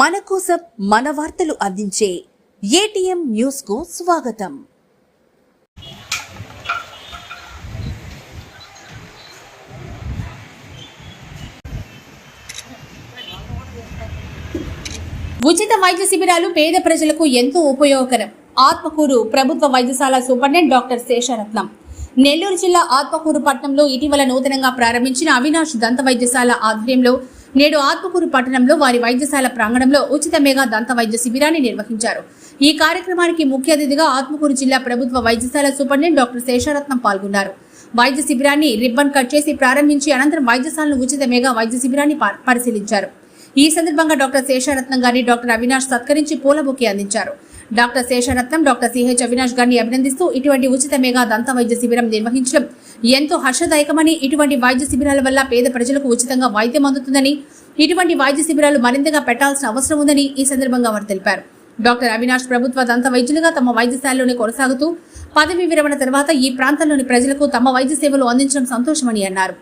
మన కోసం మన వార్తలు అందించే ఏటీఎం న్యూస్కు స్వాగతం. ఉచిత వైద్య శిబిరాలు పేద ప్రజలకు ఎంతో ఉపయోగకరం. ఆత్మకూరు ప్రభుత్వ వైద్యశాల సూపరింటెండెంట్ డాక్టర్ శేషరత్నం. నెల్లూరు జిల్లా ఆత్మకూరు పట్టణంలో ఇటీవల నూతనంగా ప్రారంభించిన అవినాష్ దంత వైద్యశాల ఆధ్వర్యంలో నేడు ఆత్మకూరు పట్టణంలో వారి వైద్యశాల ప్రాంగణంలో ఉచిత మెగా దంత వైద్య శిబిరాన్ని నిర్వహించారు. ఈ కార్యక్రమానికి ముఖ్య అతిథిగా ఆత్మకూరు జిల్లా ప్రభుత్వ వైద్యశాల సూపరింటెండెంట్ డాక్టర్ శేషరత్నం పాల్గొన్నారు. వైద్య శిబిరాన్ని రిబ్బన్ కట్ చేసి ప్రారంభించి అనంతరం వైద్యశాలను ఉచిత మెగా వైద్య శిబిరాన్ని పరిశీలించారు. ఈ సందర్భంగా డాక్టర్ శేషరత్నం గారిని డాక్టర్ అవినాష్ సత్కరించి పూల బొకే అందించారు. Doctor Sesharatnam doctor CH Avinash గారిని అభినందిస్తూ ఇటువంటి ఉచిత మెగా దంత వైద్య శిబిరం నిర్వహించడం ఎంతో హర్షదాయకమని ఇటువంటి వైద్య శిబిరాల వల్ల పేద ప్రజలకు ఉచితంగా వైద్యం అందుతుందని ఇటువంటి వైద్య శిబిరాలు మరింతగా పెట్టాల్సిన అవసరం ఉందని ఈ సందర్భంగా వారు తెలిపారు. డాక్టర్ అవినాష్ ప్రభుత్వ దంత వైద్యులుగా తమ వైద్యశాలలోనే కొనసాగుతూ పదవి విరమణ తర్వాత ఈ ప్రాంతంలోని ప్రజలకు తమ వైద్య సేవలు అందించడం సంతోషమని అన్నారు.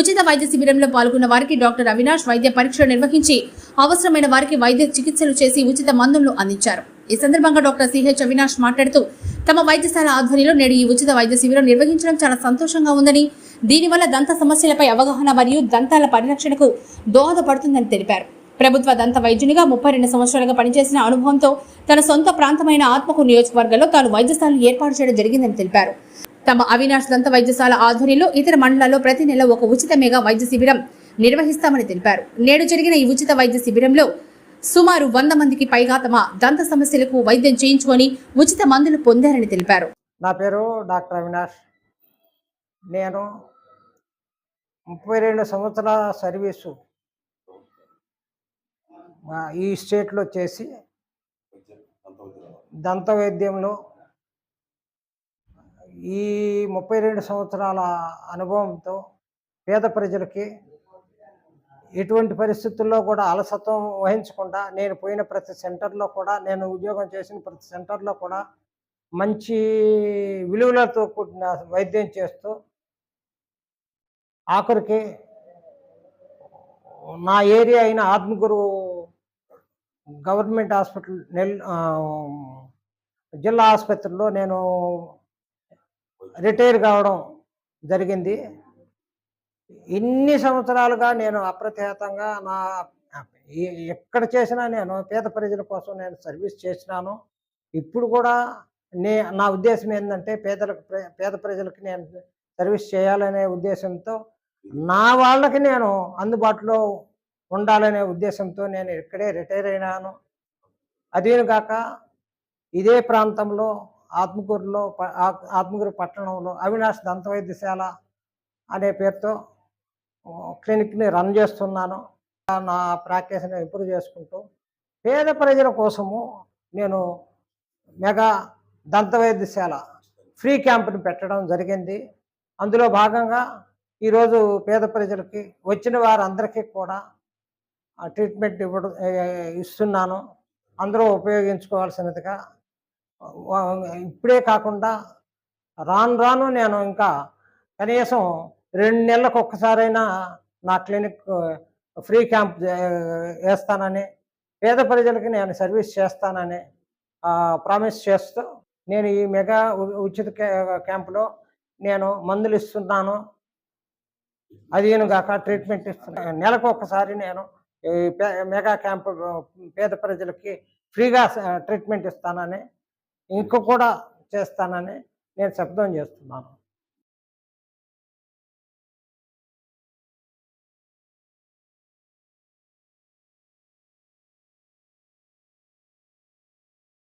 ఉచిత వైద్య శిబిరంలో పాల్గొన్న వారికి డాక్టర్ అవినాష్ వైద్య పరీక్షలు నిర్వహించి అవసరమైన వారికి వైద్య చికిత్సలు చేసి ఉచిత మందులను అందించారు. ఈ సందర్భంగా డాక్టర్ సిహెచ్ అవినాష్ మాట్లాడుతూ తమ వైద్యశాల ఆధ్వర్యంలో నేడు ఈ ఉచిత వైద్య శిబిరం నిర్వహించడం చాలా సంతోషంగా ఉందని దీనివల్ల దంత సమస్యలపై అవగాహన మరియు దంతాల పరిరక్షణకు దోహదపడుతుందని తెలిపారు. ప్రభుత్వ దంత వైద్యునిగా ముప్పై రెండు సంవత్సరాలుగా పనిచేసిన అనుభవంతో తన సొంత ప్రాంతమైన ఆత్మకు నియోజకవర్గంలో తాను వైద్యశాలను ఏర్పాటు చేయడం జరిగిందని తెలిపారు. తమ అవినాష్ దంత వైద్యశాల ఆధ్వర్యంలో ఇతర మండలాల్లో ప్రతి నెల ఒక ఉచిత మెగా వైద్య శిబిరం నిర్వహిస్తామని తెలిపారు. నేడు జరిగిన ఈ ఉచిత వైద్య శిబిరంలో సుమారు వంద మందికి పైగా తమ దంత సమస్యలకు వైద్యం చేయించుకొని ఉచిత మందులు పొందారని తెలిపారు. నా పేరు డాక్టర్ అవినాష్. నేను ముప్పై రెండు సంవత్సరాల సర్వీసు ఈ స్టేట్లో చేసి దంత వైద్యంలో ఈ ముప్పై రెండు సంవత్సరాల అనుభవంతో పేద ప్రజలకి ఎటువంటి పరిస్థితుల్లో కూడా అలసత్వం వహించకుండా నేను పోయిన ప్రతి సెంటర్లో కూడా నేను ఉద్యోగం చేసిన ప్రతి సెంటర్లో కూడా మంచి విలువలతో కూడిన వైద్యం చేస్తూ ఆఖరికి నా ఏరియా అయిన ఆత్మగురు గవర్నమెంట్ హాస్పిటల్ నెల్ జిల్లా ఆసుపత్రిలో నేను రిటైర్ కావడం జరిగింది. ఇన్ని సంవత్సరాలుగా నేను అప్రతిహతంగా నా ఎక్కడ చేసినా నేను పేద ప్రజల కోసం నేను సర్వీస్ చేసినాను. ఇప్పుడు కూడా నే నా ఉద్దేశం ఏంటంటే పేదలకు ప్ర- పేద ప్రజలకు నేను సర్వీస్ చేయాలనే ఉద్దేశంతో నా వాళ్ళకి నేను అందుబాటులో ఉండాలనే ఉద్దేశంతో నేను ఇక్కడే రిటైర్ అయినాను. అదేను కాక ఇదే ప్రాంతంలో ఆత్మకూరులో ప- ఆత్మకూరు పట్టణంలో అవినాష్ దంత వైద్యశాల అనే పేరుతో క్లినిక్ని రన్ చేస్తున్నాను. నా ప్రాక్టీస్ని ఇంప్రూవ్ చేసుకుంటూ పేద ప్రజల కోసము నేను మెగా దంత వైద్యశాల ఫ్రీ క్యాంప్ని పెట్టడం జరిగింది. అందులో భాగంగా ఈరోజు పేద ప్రజలకి వచ్చిన వారందరికీ కూడా ట్రీట్మెంట్ ఇవ్వడం ఇస్తున్నాను. అందరూ ఉపయోగించుకోవాల్సినదిగా ఇప్పుడే కాకుండా రాను రాను నేను ఇంకా కనీసం రెండు నెలలకు ఒక్కసారైనా నా క్లినిక్ ఫ్రీ క్యాంప్ వేస్తానని పేద ప్రజలకి నేను సర్వీస్ చేస్తానని ప్రామిస్ చేస్తూ నేను ఈ మెగా ఉచిత క్యా- క్యాంపులో నేను మందులు ఇస్తున్నాను. అదేను కాక ట్రీట్మెంట్ ఇస్తున్నాను నెలకు ఒకసారి నేను ఈ పే- మెగా క్యాంప్ పేద ప్రజలకి ఫ్రీగా ట్రీట్మెంట్ ఇస్తానని ఇంక కూడా చేస్తానని నేను శబ్దం చేస్తున్నాను.